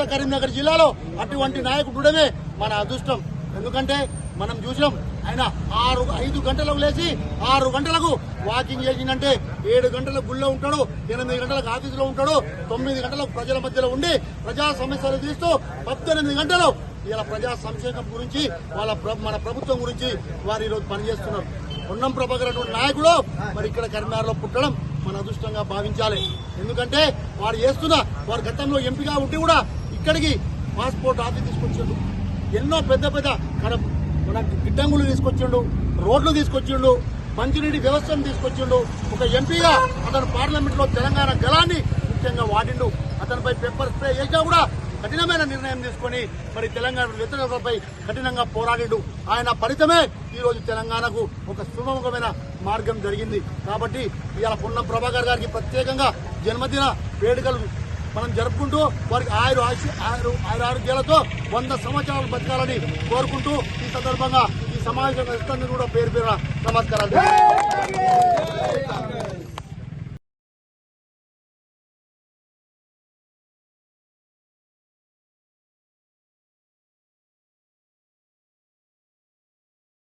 కరీంనగర్ జిల్లాలో అటువంటి నాయకుడు మన అదృష్టం. ఎందుకంటే మనం చూసాం ఆయన ఆరు ఐదు గంటలకు లేచి ఆరు గంటలకు వాకింగ్ చేసిందంటే ఏడు గంటలకు గుళ్ళో ఉంటాడు ఎనిమిది గంటలకు ఆఫీసులో ఉంటాడు తొమ్మిది గంటలకు ప్రజల మధ్యలో ఉండి ప్రజా సమస్యలు తీస్తూ పద్దెనిమిది గంటలు ఇలా ప్రజా సంక్షేమం గురించి వాళ్ళ మన ప్రభుత్వం గురించి వారు ఈరోజు పనిచేస్తున్నారు. పొన్నం ప్రభాకర్ అటువంటి నాయకుడు మరి ఇక్కడ కరీంనగర్లో పుట్టడం మన అదృష్టంగా భావించాలి. ఎందుకంటే వారు చేస్తున్న వారు గతంలో ఎంపీగా ఉంటే కూడా ఇక్కడికి పాస్పోర్ట్ ఆఫీస్ తీసుకొచ్చిండు? ఎన్నో పెద్ద పెద్ద మన మన గిడ్డంగులు తీసుకొచ్చిండు రోడ్లు తీసుకొచ్చిండు మంచినీటి వ్యవస్థను తీసుకొచ్చిండు. ఒక ఎంపీగా అతను పార్లమెంట్లో తెలంగాణ గలాన్ని ముఖ్యంగా వాడిండు. అతనిపై పేపర్ స్ప్రే చేసినా కూడా కఠినమైన నిర్ణయం తీసుకొని మరి తెలంగాణ వ్యతిరేకతపై కఠినంగా పోరాడిండు. ఆయన ఫలితమే ఈరోజు తెలంగాణకు ఒక సుమముఖమైన మార్గం జరిగింది. కాబట్టి ఇవాళ పొన్నం ప్రభాకర్ గారికి ప్రత్యేకంగా జన్మదిన వేడుకలు మనం జరుపుకుంటూ వారికి ఆయుర ఆశ ఆయురు ఆయుర ఆరోగ్యాలతో వంద సంవత్సరాలు బతకాలని కోరుకుంటూ ఈ సందర్భంగా ఈ సమావేశం కూడా పేరు పేరు నమస్కారాలు.